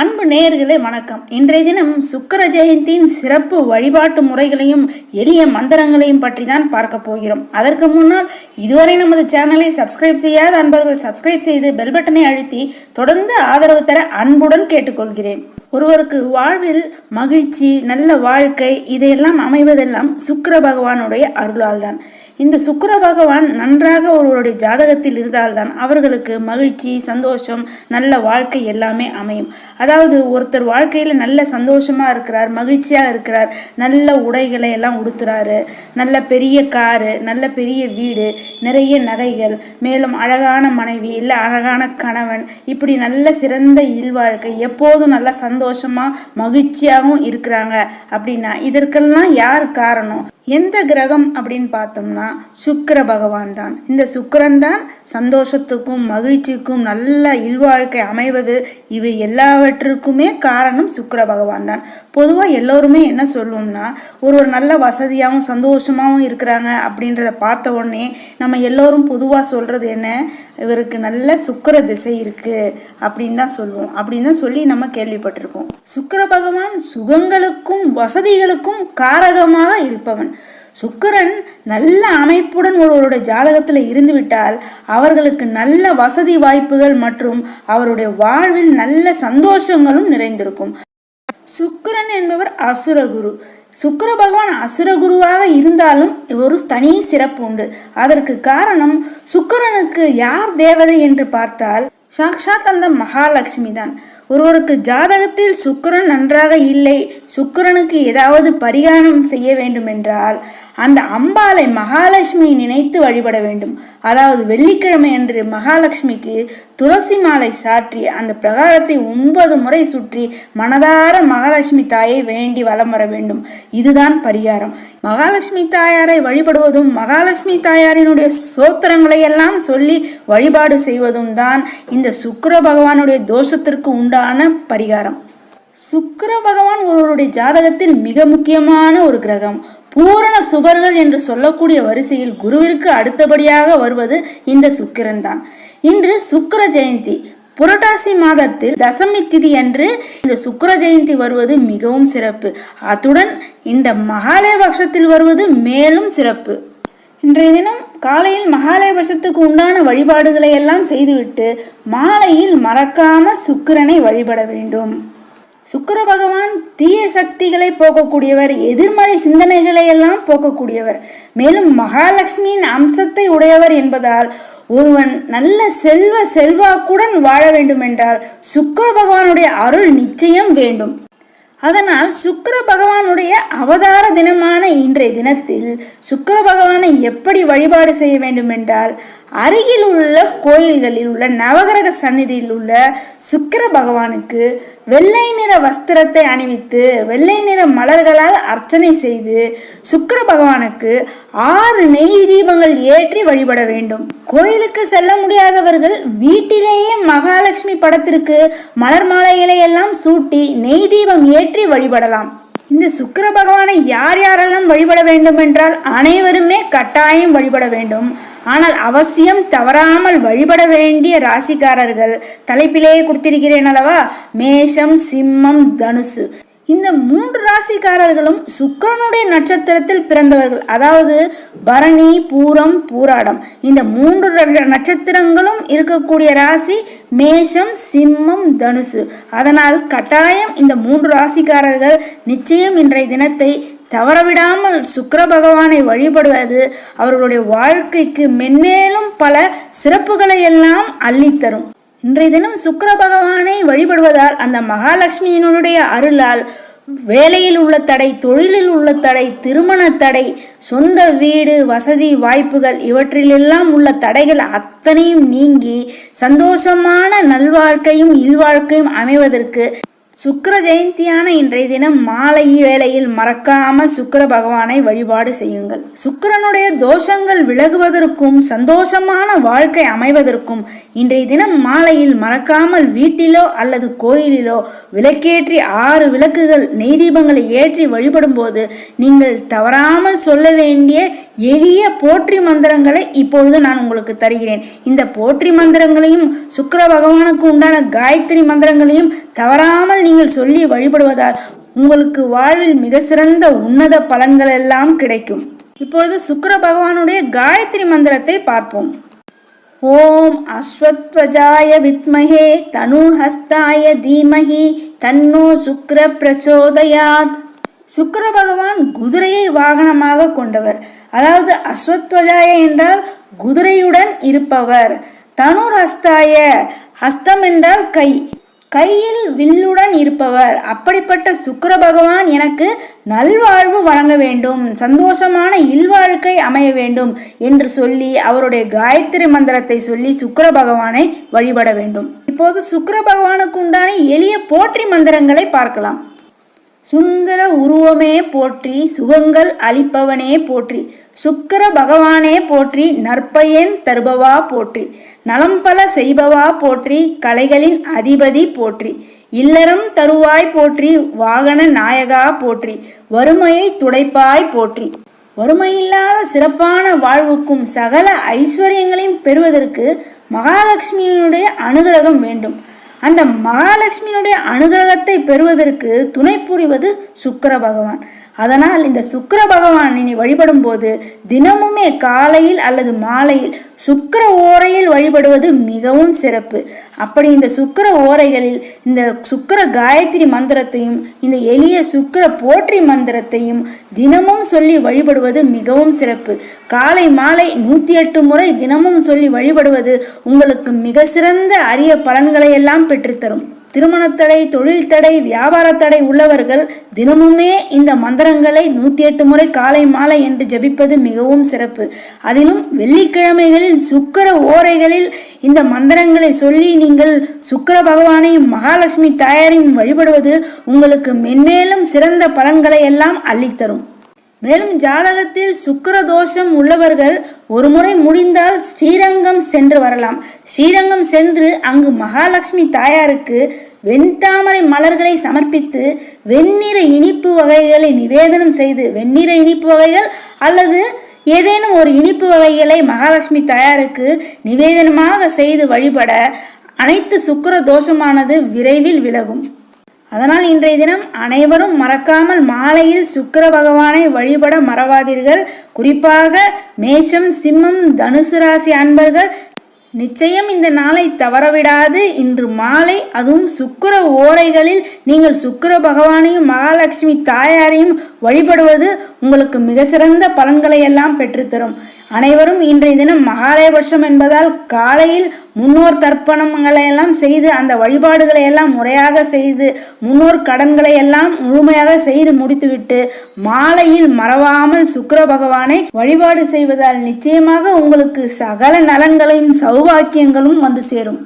அன்பு நேயர்களே வணக்கம். இன்றைய தினம் சுக்கிர ஜெயந்தியின் சிறப்பு வழிபாட்டு முறைகளையும் எளிய மந்திரங்களையும் பற்றி தான் பார்க்க போகிறோம். அதற்கு முன்னால் இதுவரை நமது சேனலை சப்ஸ்கிரைப் செய்யாத அன்பர்கள் சப்ஸ்கிரைப் செய்து பெல் பட்டனை அழுத்தி தொடர்ந்து ஆதரவு தர அன்புடன் கேட்டுக்கொள்கிறேன். ஒருவருக்கு வாழ்வில் மகிழ்ச்சி நல்ல வாழ்க்கை இதையெல்லாம் அமைவதெல்லாம் சுக்கிர பகவானுடைய அருளால் தான். இந்த சுக்கர பகவான் நன்றாக ஒருவருடைய ஜாதகத்தில் இருந்தால்தான் அவர்களுக்கு மகிழ்ச்சி சந்தோஷம் நல்ல வாழ்க்கை எல்லாமே அமையும். அதாவது ஒருத்தர் வாழ்க்கையில் நல்ல சந்தோஷமாக இருக்கிறார் மகிழ்ச்சியாக இருக்கிறார் நல்ல உடைகளை எல்லாம் உடுத்துறாரு நல்ல பெரிய காரு நல்ல பெரிய வீடு நிறைய நகைகள் மேலும் அழகான மனைவி இல்லை அழகான கணவன் இப்படி நல்ல சிறந்த இல்வாழ்க்கை எப்போதும் நல்ல சந்தோஷமா மகிழ்ச்சியாகவும் இருக்கிறாங்க அப்படின்னா இதற்கெல்லாம் யார் காரணம்? எந்த கிரகம் அப்படின்னு பார்த்தோம்னா சுக்கர பகவான் தான். இந்த சுக்கரன் தான் சந்தோஷத்துக்கும் மகிழ்ச்சிக்கும் நல்ல இல்வாழ்க்கை அமைவது. இவை எல்லாவற்றுக்குமே காரணம் சுக்கர பகவான் தான். பொதுவாக எல்லோருமே என்ன சொல்லுவோம்னா ஒரு ஒரு நல்ல வசதியாகவும் சந்தோஷமாகவும் இருக்கிறாங்க அப்படின்றத பார்த்த உடனே நம்ம எல்லோரும் பொதுவாக சொல்கிறது என்ன? இவருக்கு நல்ல சுக்கிர திசை இருக்குது அப்படின்னு தான் சொல்லுவோம் அப்படின்னு தான் சொல்லி நம்ம கேள்விப்பட்டிருக்கோம் சுக்கிர பகவான் சுகங்களுக்கும் வசதிகளுக்கும் காரகமாக இருப்பவன். சுக்கிரன் நல்ல அமைப்புடன் ஒருவருடைய ஜாதகத்தில் இருந்துவிட்டால் அவர்களுக்கு நல்ல வசதி வாய்ப்புகள் மற்றும் அவருடைய வாழ்வில் நல்ல சந்தோஷங்களும் நிறைந்திருக்கும். சுக்கிரன் என்பவர் அசுரகுரு சுக்கர பகவான் அசுரகுருவாக இருந்தாலும் ஒரு தனி சிறப்பு உண்டு. அதற்கு காரணம் சுக்கரனுக்கு யார் தேவதை என்று பார்த்தால் சாக்ஷாத் அந்த மகாலட்சுமி தான். ஒருவருக்கு ஜாதகத்தில் சுக்கிரன் நன்றாக இல்லை சுக்கிரனுக்கு ஏதாவது பரிகாரம் செய்ய வேண்டும் என்றால் அந்த அம்பாளை மகாலட்சுமி நினைத்து வழிபட வேண்டும். அதாவது வெள்ளிக்கிழமை அன்று மகாலட்சுமிக்கு துளசி மாலை சாற்றி அந்த பிரகாரத்தை ஒன்பது முறை சுற்றி மனதார மகாலட்சுமி தாயை வேண்டி வலம் வர வேண்டும். இதுதான் பரிகாரம். மகாலட்சுமி தாயாரை வழிபடுவதும் மகாலட்சுமி தாயாரினுடைய சோத்திரங்களை எல்லாம் சொல்லி வழிபாடு செய்வதும் தான் இந்த சுக்கர பகவானுடைய தோஷத்திற்கு உண்டான பரிகாரம். சுக்கர பகவான் ஒருவருடைய ஜாதகத்தில் மிக முக்கியமான ஒரு கிரகம். பூரண சுபர்கள் என்று சொல்லக்கூடிய வரிசையில் குருவிற்கு அடுத்தபடியாக வருவது இந்த சுக்கிரன் தான். இன்று சுக்கிர ஜெயந்தி. புரட்டாசி மாதத்தில் தசமி திதி அன்று இந்த சுக்கிர ஜெயந்தி வருவது மிகவும் சிறப்பு. அத்துடன் இந்த மகாலயபக்ஷத்தில் வருவது மேலும் சிறப்பு. இன்றைய தினம் காலையில் மகாலயபட்சத்துக்கு உண்டான வழிபாடுகளை எல்லாம் செய்துவிட்டு மாலையில் மறக்காம சுக்கிரனை வழிபட வேண்டும். சுக்கிர பகவான் தீய சக்திகளை போக்கக்கூடியவர் எதிர்மறை சிந்தனைகளை எல்லாம் போக்கக்கூடியவர். மேலும் மகாலட்சுமியின் அம்சத்தை உடையவர் என்பதால் ஒருவன் நல்ல செல்வ செல்வாக்குடன் வாழ வேண்டுமென்றால் சுக்கர சுக்கிர பகவானுடைய அருள் நிச்சயம் வேண்டும். அதனால் சுக்கிர பகவானுடைய அவதார தினமான இன்றைய தினத்தில் சுக்கிர பகவானை எப்படி வழிபாடு செய்ய வேண்டும் என்றால் அருகில் உள்ள கோயில்களில் உள்ள நவகிரக சந்நிதியில் உள்ள சுக்கிர பகவானுக்கு வெள்ளை நிற வஸ்திரத்தை அணிவித்து வெள்ளை நிற மலர்களால் அர்ச்சனை செய்து சுக்கர பகவானுக்கு ஆறு நெய் தீபங்கள் ஏற்றி வழிபட வேண்டும். கோயிலுக்கு செல்ல முடியாதவர்கள் வீட்டிலேயே மகாலட்சுமி படத்திற்கு மலர் மாலைகளை எல்லாம் சூட்டி நெய் தீபம் ஏற்றி வழிபடலாம். இந்த சுக்கர பகவானை யார் யாரெல்லாம் வழிபட வேண்டும் என்றால் அனைவருமே கட்டாயம் வழிபட வேண்டும். ஆனால் அவசியம் தவறாமல் வழிபட வேண்டிய ராசிக்காரர்கள் தலைப்பிலேயே கொடுத்திருக்கிறேன் அல்லவா? மேஷம் சிம்மம் தனுசு. இந்த மூன்று ராசிக்காரர்களும் சுக்கரனுடைய நட்சத்திரத்தில் பிறந்தவர்கள். அதாவது பரணி பூரம் பூராடம். இந்த மூன்று ர- நட்சத்திரங்களும் இருக்கக்கூடிய ராசி மேஷம் சிம்மம் தனுசு. அதனால் கட்டாயம் இந்த மூன்று ராசிக்காரர்கள் நிச்சயம் இன்றைய தினத்தை தவறவிடாமல் சுக்கர பகவானை வழிபடுவது அவர்களுடைய வாழ்க்கைக்கு மென்மேலும் பல சிறப்புகளை எல்லாம் அள்ளித்தரும். இன்றைய தினம் சுக்கர பகவானை வழிபடுவதால் அந்த மகாலட்சுமியினுடைய அருளால் வேலையில் உள்ள தடை தொழிலில் உள்ள தடை திருமண தடை சொந்த வீடு வசதி வாய்ப்புகள் இவற்றிலெல்லாம் உள்ள தடைகள் அத்தனையும் நீங்கி சந்தோஷமான நல்வாழ்க்கையும் இல்வாழ்க்கையும் அமைவதற்கு சுக்கர ஜெயந்தியான இன்றைய தினம் மாலை வேளையில் மறக்காமல் சுக்கிர பகவானை வழிபாடு செய்யுங்கள். சுக்கிரனுடைய தோஷங்கள் விலகுவதற்கும் சந்தோஷமான வாழ்க்கை அமைவதற்கும் இன்றைய தினம் மாலையில் மறக்காமல் வீட்டிலோ அல்லது கோயிலிலோ விளக்கேற்றி ஆறு விளக்குகள் நெய் தீபங்களை ஏற்றி வழிபடும் போது நீங்கள் தவறாமல் சொல்ல வேண்டிய எளிய போற்றி மந்திரங்களை இப்பொழுது நான் உங்களுக்கு தருகிறேன். இந்த போற்றி மந்திரங்களையும் சுக்கிர பகவானுக்கு உண்டான காயத்ரி மந்திரங்களையும் தவறாமல் நீங்கள் சொல்லி வழிபடுவதால் உங்களுக்கு வாழ்வில் மிக சிறந்த உன்னத பலன்கள் எல்லாம் கிடைக்கும். இப்பொழுது சுக்கர பகவானுடைய காயத்ரி மந்திரத்தை பார்ப்போம். ஓம் அஸ்வத்வஜாய வித்மகே தனுஹஸ்தாய தீமகி தன்னோ சுக்ர பிரச்சோதயாத் சுக்கர பகவான் குதிரையை வாகனமாக கொண்டவர். அதாவது அஸ்வத்வஜாய என்றால் குதிரையுடன் இருப்பவர். தனுர் ஹஸ்தாய ஹஸ்தம் என்றால் கை. கையில் வில்லுடன் இருப்பவர். அப்படிப்பட்ட சுக்கர பகவான் எனக்கு நல்வாழ்வு வழங்க வேண்டும். சந்தோஷமான இல்வாழ்க்கை அமைய வேண்டும் என்று சொல்லி அவருடைய காயத்ரி மந்திரத்தை சொல்லி சுக்கர பகவானை வழிபட வேண்டும். இப்போது சுக்கர பகவானுக்கு உண்டான எளிய போற்றி மந்திரங்களை பார்க்கலாம். சுந்தர உருவமே போற்றி சுகங்கள் அளிப்பவனே போற்றி சுக்கர பகவானே போற்றி நற்பயன் தருபவா போற்றி நலம் பல செய்பவா போற்றி கலைகளின் அதிபதி போற்றி இல்லறம் தருவாய் போற்றி வாகன நாயகா போற்றி வறுமையை துடைப்பாய் போற்றி. வறுமையில்லாத சிறப்பான வாழ்வுக்கும் சகல ஐஸ்வர்யங்களையும் பெறுவதற்கு மகாலட்சுமியினுடைய அனுகிரகம் வேண்டும். அந்த மகாலட்சுமியினுடைய அனுகிரகத்தை பெறுவதற்கு துணை புரிவது சுக்கர பகவான். அதனால் இந்த சுக்கர பகவானை வழிபடும் போது தினமுமே காலையில் அல்லது மாலையில் சுக்கர ஓரையில் வழிபடுவது மிகவும் சிறப்பு. அப்படி இந்த சுக்கர ஓரைகளில் இந்த சுக்கர காயத்ரி மந்திரத்தையும் இந்த எளிய சுக்கிர போற்றி மந்திரத்தையும் தினமும் சொல்லி வழிபடுவது மிகவும் சிறப்பு. காலை மாலை நூற்றி எட்டு முறை தினமும் சொல்லி வழிபடுவது உங்களுக்கு மிக சிறந்த அரிய பலன்களை எல்லாம் பெற்றுத்தரும். திருமணத்தடை தொழில் தடை வியாபார தடை உள்ளவர்கள் தினமுமே இந்த மந்திரங்களை நூற்றி எட்டு முறை காலை மாலை என்று ஜபிப்பது மிகவும் சிறப்பு. அதிலும் வெள்ளிக்கிழமைகளில் சுக்கர ஓரைகளில் இந்த மந்திரங்களை சொல்லி நீங்கள் சுக்கர பகவானையும் மகாலட்சுமி தாயாரையும் வழிபடுவது உங்களுக்கு மென்மேலும் சிறந்த பலன்களை எல்லாம் அள்ளித்தரும். மேலும் ஜாதகத்தில் சுக்கிர தோஷம் உள்ளவர்கள் ஒரு முறை முடிந்தால் ஸ்ரீரங்கம் சென்று வரலாம். ஸ்ரீரங்கம் சென்று அங்கு மகாலட்சுமி தாயாருக்கு வெண்தாமரை மலர்களை சமர்ப்பித்து வெண்ணிற இனிப்பு வகைகளை நிவேதனம் செய்து வெண்ணிற இனிப்பு வகைகள் அல்லது ஏதேனும் ஒரு இனிப்பு வகைகளை மகாலட்சுமி தாயாருக்கு நிவேதனமாக செய்து வழிபட அனைத்து சுக்கிர தோஷமானது விரைவில் விலகும். அதனால் இன்றைய தினம் அனைவரும் மறக்காமல் மாலையில் சுக்கிர பகவானை வழிபட மறவாதீர்கள். குறிப்பாக மேஷம் சிம்மம் தனுசு ராசி அன்பர்கள் நிச்சயம் இந்த நாளை தவறவிடாது. இன்று மாலை அதுவும் சுக்கிர ஓரைகளில் நீங்கள் சுக்கிர பகவானையும் மகாலட்சுமி தாயாரையும் வழிபடுவது உங்களுக்கு மிக சிறந்த பலன்களை எல்லாம் பெற்றுத்தரும். அனைவரும் இன்றைய தினம் மகாலயபட்சம் என்பதால் காலையில் முன்னோர் தர்ப்பணங்களை எல்லாம் செய்து அந்த வழிபாடுகளை எல்லாம் முறையாக செய்து முன்னோர் கடன்களை எல்லாம் முழுமையாக செய்து முடித்துவிட்டு மாலையில் மறவாமல் சுக்கர பகவானை வழிபாடு செய்வதால் நிச்சயமாக உங்களுக்கு சகல நலன்களையும் சௌபாக்கியங்களும் வந்து சேரும்.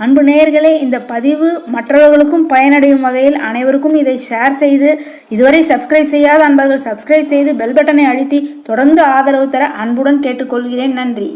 அன்பு நேயர்களே இந்த பதிவு மற்றவர்களுக்கும் பயனடையும் வகையில் அனைவருக்கும் இதை ஷேர் செய்து இதுவரை சப்ஸ்கிரைப் செய்யாத அன்பர்கள் சப்ஸ்கிரைப் செய்து பெல் பட்டனை அழுத்தி தொடர்ந்து ஆதரவு தர அன்புடன் கேட்டுக்கொள்கிறேன். நன்றி.